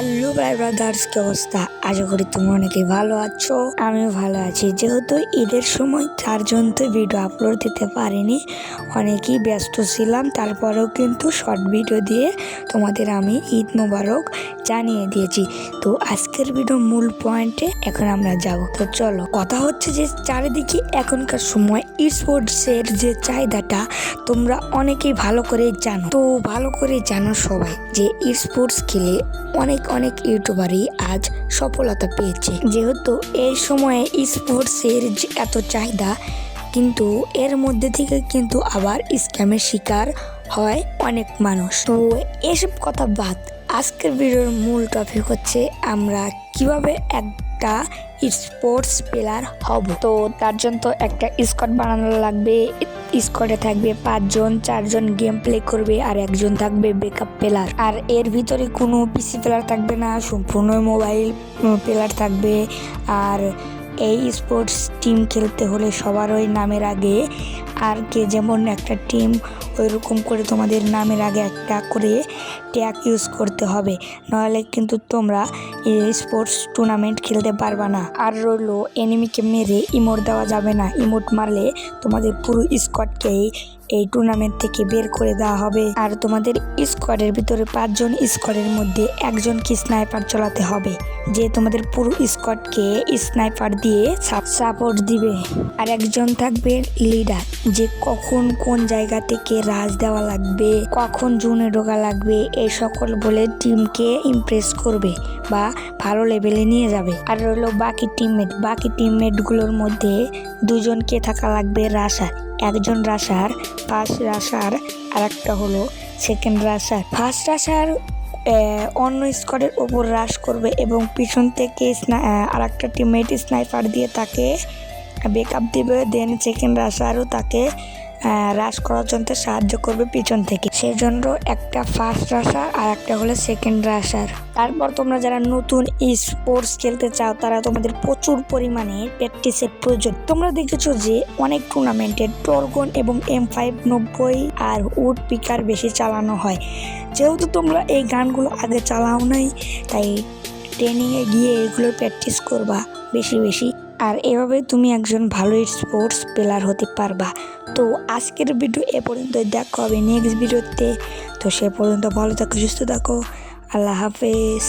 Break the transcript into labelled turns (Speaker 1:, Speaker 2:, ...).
Speaker 1: Hello ভাই brothers, কি অবস্থা? আশা করি তোমরা অনেকেই ভালো আছো। আমিও ভালো আছি। যেহেতু ঈদের সময় চারজন তো ভিডিও আপলোড দিতে পারিনি, অনেকেই ব্যস্ত ছিলাম। তারপরেও কিন্তু শর্ট ভিডিও দিয়ে তোমাদের আমি ঈদ মোবারক জানিয়ে দিয়েছি। তো আজকের ভিডিও মূল পয়েন্টে এখন আমরা যাব। তো চলো, কথা হচ্ছে যে চারিদিকে এখনকার সময় স্পোর্টসের যে চাহিদাটা তোমরা অনেকেই ভালো করে জানো। তো ভালো করে জানো সবাই যে স্পোর্টস খেলে অনেক অনেক ইউটিউবারই আজ সফলতা পেয়েছে। যেহেতু এই সময়ে স্পোর্টসের যে এত চাহিদা, কিন্তু এর মধ্যে থেকে কিন্তু আবার স্ক্যামের শিকার হয় অনেক মানুষ। তো এসব কথা বাদ আজকের ভিডিওর মূল টপিক হচ্ছে আমরা কীভাবে একটা স্পোর্টস প্লেয়ার হব। তো তার জন্য তো একটা স্কট বানানো লাগবে স্কোয়াডে থাকবে পাঁচজন, চারজন গেম প্লে করবে আর একজন থাকবে বেকআপ প্লেয়ার আর এর ভিতরে কোনো পিসি প্লেয়ার থাকবে না, সম্পূর্ণ মোবাইল প্লেয়ার থাকবে। আর এই স্পোর্টস টিম খেলতে হলে সবার ওই নামের আগে আর কে যেমন একটা টিম ওইরকম করে তোমাদের নামের আগে একটা করে ট্যাগ ইউজ করতে হবে। নাহলে কিন্তু তোমরা এই স্পোর্টস টুর্নামেন্ট খেলতে পারবা না। আর রইল এনিমিকে মেরে ইমোট দেওয়া যাবে না। ইমোট মারলে তোমাদের পুরো স্কোয়াডকেই এই টুর্নামেন্ট থেকে বের করে দেওয়া হবে। আর তোমাদের স্কোয়াডের ভিতরে পাঁচজন স্কোয়াডের মধ্যে একজনকে স্নাইপার চালাতে হবে। যে তোমাদের পুরো স্কোয়াডকে স্নাইপার দিয়ে সাপোর্ট দিবে। আর একজন থাকবে লিডার যে কখন কোন জায়গা থেকে রাজ দেওয়া লাগবে, কখন জুনে ঢোকা লাগবে, এই সকল বলে টিমকে ইমপ্রেস করবে বা ভালো লেভেলে নিয়ে যাবে। আর রইল বাকি টিমমেট বাকি টিমমেটগুলোর মধ্যে দুজনকে থাকা লাগবে রাশার একজন রাশার ফার্স্ট রাশার আর একটা হলো সেকেন্ড রাশার ফার্স্ট রাশার অন্য স্কোয়াডের ওপর রাশ করবে এবং পিছন থেকে আর একটা টিমমেট স্নাইপার দিয়ে তাকে বেকআপ দেবে। দেন সেকেন্ড রাশারও তাকে রাশ করার জন্য সাহায্য করবে পিছন থেকে। সেই জন্য একটা ফার্স্ট রাশার আর একটা হলো সেকেন্ড রাশার তারপর তোমরা যারা নতুন স্পোর্টস খেলতে চাও, তারা তোমাদের প্রচুর পরিমাণে প্র্যাকটিসের প্রয়োজন। তোমরা দেখেছ যে অনেক টুর্নামেন্টে টর্গন এবং এম ফাইভ নব্বই আর উড পিকার বেশি চালানো হয়। যেহেতু তোমরা এই গানগুলো আগে চালাও নাই, তাই ট্রেনিংয়ে গিয়ে এগুলো প্র্যাকটিস করবা বেশি বেশি। আর এভাবে তুমি একজন ভালো স্পোর্টস প্লেয়ার হতে পারবা। তো আজকের ভিডিও এ পর্যন্ত দেখা হবে নেক্সট ভিডিওতে তো সে পর্যন্ত ভালো থাকো, সুস্থ থাকো। আল্লাহ হাফেজ।